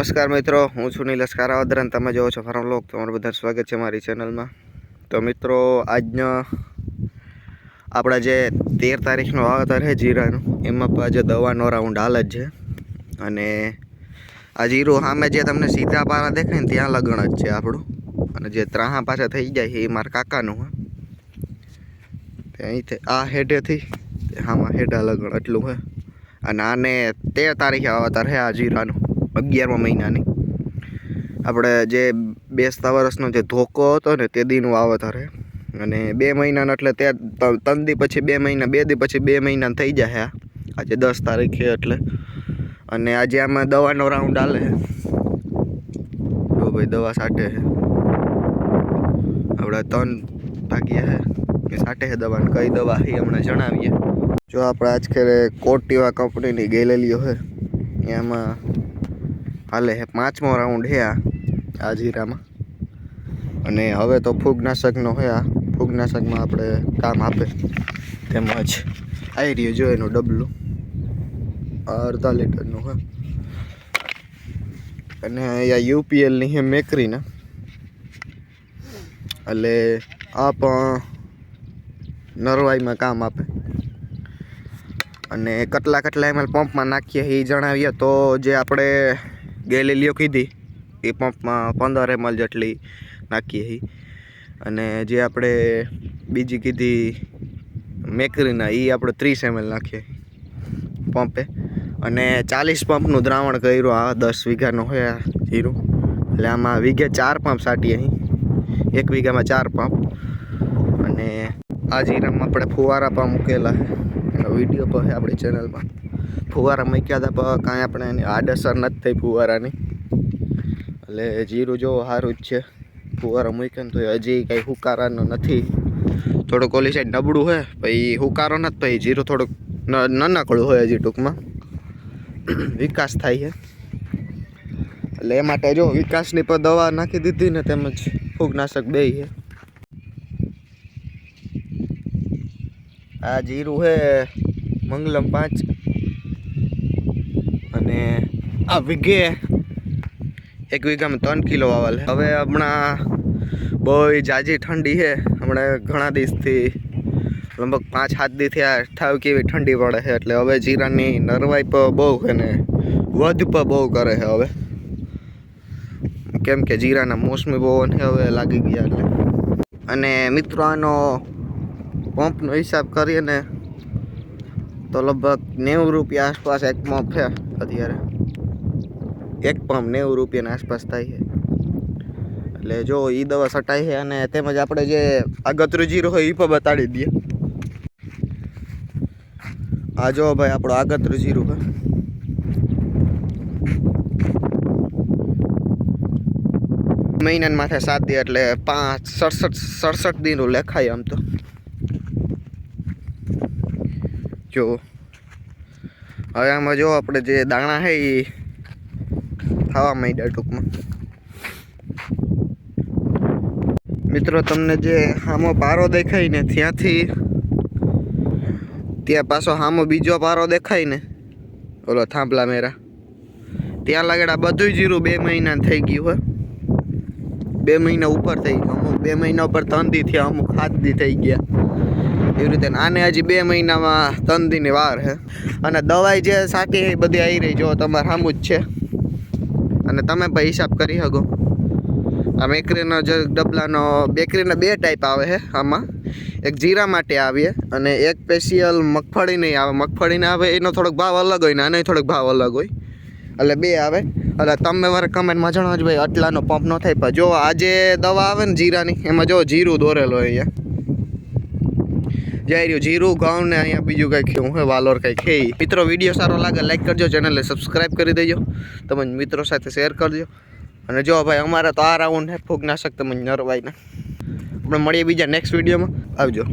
નમસ્કાર મિત્રો, હું છું નિલેશ કારાવદર અને તમે જોવો છો ફાર્મ લોક. તમારું બધા સ્વાગત છે મારી ચેનલમાં. તો મિત્રો, આજનો આપણા જે તેર તારીખનો વાવેતર છે જીરાનું, એમાં પણ આજે દવાનો રાઉન્ડ હાલ જ છે. અને આ જીરું સામે જે તમને સીધા પારા દેખાય ને, ત્યાં લગ્ન જ છે આપણું. અને જે ત્રાહા પાછા થઈ જાય છે એ મારા કાકાનું હે અહીંથી, આ હેડેથી આમાં હેડા લગ્ન એટલું હે અને આને તેર તારીખે વાવેતર છે આ જીરાનું. અગિયારમા મહિનાની. આપણે જે બેસતા વર્ષનો જે ધોકો હતો ને તે દીનું વાવતર અને બે મહિનાનો એટલે તે, ત્રણ દી પછી બે મહિના, બે દી પછી બે મહિના થઈ જાય આજે દસ તારીખે એટલે. અને આજે આમાં દવાનો રાઉન્ડ હાલે જો ભાઈ દવા સાટે છે આપણે ત્રણ ભાગ્યા એ સાટે છે દવા કઈ દવા એ હમણાં જણાવીએ. જો આપણે આજકાલ કોટીવા કંપનીની ગેલેલીઓ છે એમાં હાલે હે, પાંચમો રાઉન્ડ છે આ જીરામાં અને હવે તો ફૂગનાશકનો આ, ફૂગનાશકમાં આપણે કામ આપે. તેમજ આવી રહ્યું જો એનું ડબલું. અડધા લીટરનું છે અને અહીંયા યુપીએલની હે મેકરીના. એટલે આ પણ નરવાઈમાં કામ આપે. અને કેટલા કેટલા એમ પંપમાં નાખીએ એ જણાવીએ તો જે આપણે ગેલેલીઓ કીધી. એ પંપમાં પંદર એમએલ જેટલી નાખીએ અને જે આપણે બીજી કીધી મેકરીના એ આપણે ત્રીસ એમએલ નાખીએ પંપે. અને ચાલીસ પંપનું દ્રાવણ કર્યું, આ દસ વીઘાનું હોય આ જીરું. એટલે આમાં વીઘે ચાર પંપ સાટીએ અહીં એક વીઘામાં ચાર પંપ. અને આ જીરામાં આપણે ફુવારા પણ મૂકેલા એનો વીડિયો પણ છે આપણી ચેનલમાં. ફુવારા મૂક્યા હતા, પણ કાંઈ આપણે એની આડઅસર નથી થઈ ફુવારાની. એટલે જીરું જો સારું જ છે. ફુવારા મૂક્યા ને તો હજી કંઈ હુકારાનો નથી. થોડુંક ઓલી સાઈડ નબળું હોય પછી હુકારો નથી પછી જીરું થોડુંક નાનકડું હોય હજી ટૂંકમાં. વિકાસ થાય છે. એટલે એ માટે જો વિકાસની પણ દવા નાખી દીધી ને તેમજ ફૂગનાશક બે છે. આ જીરું છે મંગલમ પાંચ. અને આ વીઘે એક વીઘામાં ત્રણ કિલો વાવલ હવે હમણાં બહુ જાજી ઠંડી છે. હમણાં ઘણા દિવસથી લગભગ પાંચ, સાત દિવસથી આ ઠાવ કેવી ઠંડી પડે છે. એટલે હવે જીરાની નરવાઈ પણ બહુ અને વધ પણ બહુ કરે છે હવે. કેમ કે જીરાના મોસમી પવન હવે લાગી ગયા એટલે. અને મિત્રો આનો પંપનો હિસાબ કરીએ ને તો લગભગ નેવું રૂપિયા આસપાસ એક પંપ છે અત્યારે. એક પંપ નેવું રૂપિયાના આસપાસ થાય છે. એટલે જો એ દવા સટાય છે અને તેમજ આપણે જે આગતરું જીરું હોય એ પણ બતાડી દઈએ. આ જો ભાઈ આપણો આગતરું જીરું હોય મહિનાના માથે સાત દી એટલે પાંચ, સડસઠ સડસઠ દીનું લેખાય આમ તો. જો. હવે આમાં જો આપણે જે દાણા છે એ થવા માંડ્યા ટૂંકમાં. મિત્રો, તમને જે હામો પારો દેખાય ને ત્યાંથી, ત્યાં પાછો હામો બીજો પારો દેખાય ને, ઓલો થાંભલા મેરા, ત્યાં લાગેડા બધું જીરું બે મહિના થઈ ગયું હોય બે મહિના ઉપર થઈ ગયું. અમુક બે મહિના ઉપર ત્રણ દી થયા, અમુક સાત દી થઈ ગયા. એવી રીતે. આને હજી બે મહિનામાં ત્રણ વાર છે અને દવાઈ જે સાચી એ બધી આવી રહી. જો તમારે સામું જ છે. અને તમે પણ હિસાબ કરી શકો. આ બેકરીનો જે ડબલાનો, બેકરીના બે ટાઈપ આવે છે આમાં. એક જીરા માટે આવીએ અને એક સ્પેશિયલ મગફળી નહીં આવે. મગફળીને આવે એનો થોડોક ભાવ અલગ હોય ને આનો થોડોક ભાવ અલગ હોય. એટલે બે આવે. એટલે તમે મારે કમેન્ટમાં જણાવજો ભાઈ, આટલાનો પંપ ન થાય. પણ જો આજે દવા આવે ને જીરાની, એમાં જો જીરું દોરેલો હોય અહીંયા. જઈ રહ્યું. જીરું, ઘઉં ને અહીંયા બીજું કંઈક હું હે, વાલોર કંઈક હે મિત્રો, વીડિયો સારો લાગે લાઈક કરજો ચેનલને સબસ્ક્રાઈબ કરી દેજો. તમે મિત્રો સાથે શેર કરજો. અને જો ભાઈ, અમારે તો આ રાઉન્ડ હે ફૂગનાશક તમે નરવાઈના આપણે મળીએ બીજા નેક્સ્ટ વિડીયોમાં આવજો.